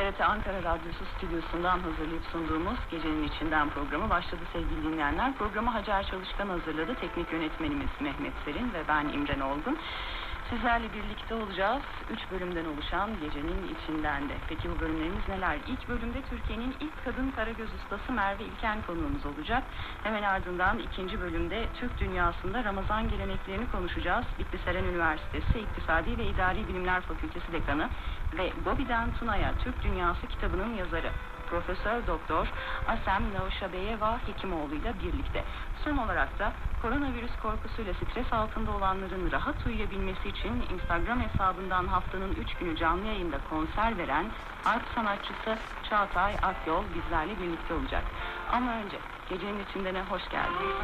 TRT Ankara Radyosu stüdyosundan hazırlayıp sunduğumuz Gecenin İçinden programı başladı sevgili dinleyenler. Programı Hacer Çalışkan hazırladı. Teknik yönetmenimiz Mehmet Serin ve ben İmren Olgun. Sizlerle birlikte olacağız. Üç bölümden oluşan Gecenin içinden de. Peki bu bölümlerimiz neler? İlk bölümde Türkiye'nin ilk kadın karagöz ustası Merve İlken konuğumuz olacak. Hemen ardından ikinci bölümde Türk dünyasında Ramazan geleneklerini konuşacağız. Bitlis Eren Üniversitesi İktisadi ve İdari Bilimler Fakültesi Dekanı ve Bobby'den Tuna'ya Türk Dünyası kitabının yazarı. Profesör Doktor Asem Navşabeyeva Hekimoğlu ile birlikte. Son olarak da koronavirüs korkusuyla stres altında olanların rahat uyuyabilmesi için Instagram hesabından haftanın 3 günü canlı yayında konser veren art sanatçısı Çağatay Akyol bizlerle birlikte olacak. Ama önce gecenin içindene hoş geldiniz.